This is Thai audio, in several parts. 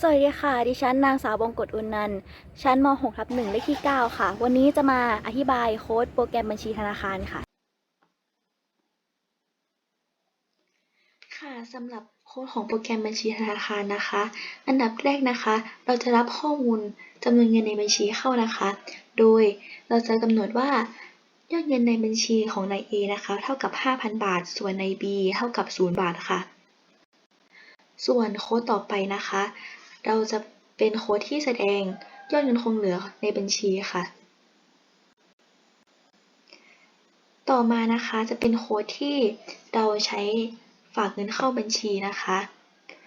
สวัสดีค่ะ ดิฉันนางสาวบงกฎอุนนันชั้นม .6 ทับ1เลขที่ 9 ค่ะ วันนี้จะมาอธิบายโค้ดโปรแกรมบัญชีธนาคารค่ะ ค่ะสำหรับโค้ดของโปรแกรมบัญชีธนาคารนะคะ อันดับแรกนะคะ เราจะรับข้อมูลจำนวนเงินในบัญชีเข้านะคะ โดยเราจะกำหนดว่ายอดเงินในบัญชีของนาย A นะคะ เท่ากับ 5,000 บาท ส่วนนาย B เท่ากับ 0 บาทค่ะส่วนโค้ดต่อไปนะคะ เราจะเป็นโค้ดที่แสดงยอดเงินคงเหลือในบัญชีค่ะ ต่อมานะคะจะเป็นโค้ดที่เราใช้ฝากเงินเข้าบัญชีนะคะ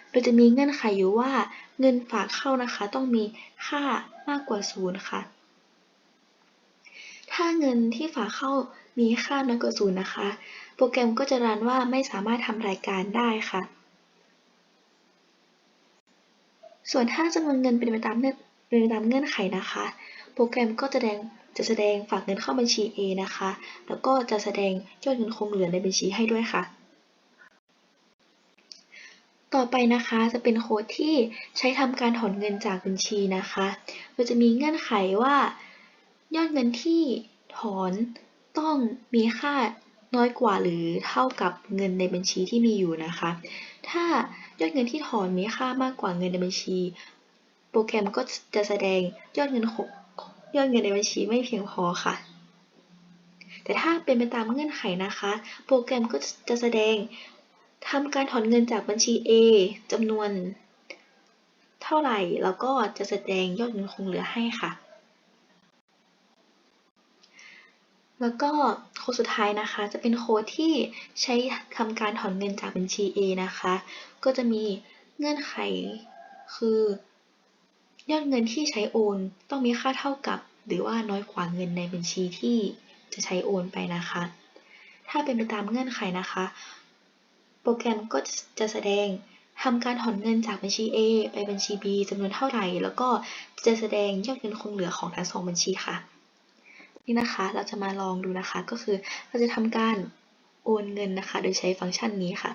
โดยจะมีเงื่อนไขอยู่ว่าเงินฝากเข้านะคะ ต้องมีค่ามากกว่าศูนย์ค่ะ ถ้าเงินที่ฝากเข้ามีค่าน้อยกว่าศูนย์นะคะ โปรแกรมก็จะรันว่าไม่สามารถทำรายการได้ค่ะ ส่วนถ้าจำนวนเงินเป็นไปตามเงื่อนเป็นไปตามเงื่อนไขนะคะ โปรแกรมก็จะแสดงจะแสดงฝากเงินเข้าบัญชี A นะคะ แล้วก็จะแสดงยอดเงินคงเหลือในบัญชีให้ด้วยค่ะ ต่อไปนะคะจะเป็นโค้ดที่ใช้ทำการถอนเงินจากบัญชีนะคะโดยจะมีเงื่อนไขว่า ยอดเงินที่ถอนต้องมีค่า น้อยกว่าหรือเท่ากับเงินในบัญชีที่มีอยู่นะคะ ถ้ายอดเงินที่ถอนมีค่ามากกว่าเงินในบัญชี โปรแกรมก็จะแสดงยอดเงินยอดเงินในบัญชีไม่เพียงพอค่ะ แต่ถ้าเป็นไปตามเงื่อนไขนะคะ โปรแกรมก็จะแสดงทำการถอนเงินจากบัญชี A จำนวน เท่าไหร่ แล้วก็จะแสดงยอดเงินคงเหลือให้ค่ะ แล้วก็โค้ดสุดท้ายนะคะ จะเป็นโค้ดที่ใช้ทำการถอนเงินจากบัญชี A นะคะ ก็จะมีเงื่อนไขคือยอดเงินที่ใช้โอนต้องมีค่าเท่ากับ หรือว่าน้อยกว่าเงินในบัญชีที่จะใช้โอนไปนะคะ ถ้าเป็นไปตามเงื่อนไขนะคะ โปรแกรมก็จะแสดงทำการถอนเงินจากบัญชี A ไปบัญชี B จำนวนเท่าไหร่ แล้วก็จะแสดงยอดเงินคงเหลือของทั้งสองบัญชีค่ะ นี่นะคะ เราจะมาลองดูนะคะ ก็คือเราจะทำการโอนเงินนะคะ โดยใช้ฟังก์ชันนี้ค่ะ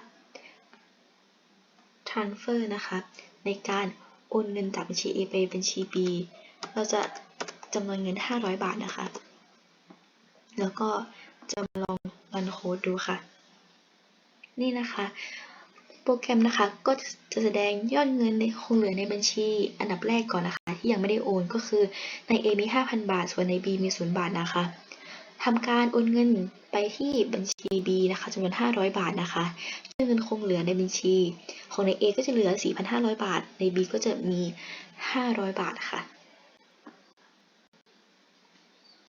transfer นะคะ ในการโอนเงินจากบัญชี A ไปบัญชี B เราจะจำนวนเงิน 500 บาทนะคะ แล้วก็จะมาลองรันโค้ดดูค่ะ นี่นะคะ โปรแกรมนะคะก็จะแสดงยอดเงินในคงเหลือในบัญชี อันดับแรกก่อนนะคะ ที่ยังไม่ได้โอนก็คือใน A มี 5,000 บาท ส่วนใน B มี 0 บาทนะคะทำการโอนเงินไปที่บัญชี B นะคะจำนวน 500 บาทนะคะยอดเงินคงเหลือในบัญชี ของใน A ก็จะเหลือ 4,500 บาท ใน B ก็จะมี 500 บาทค่ะ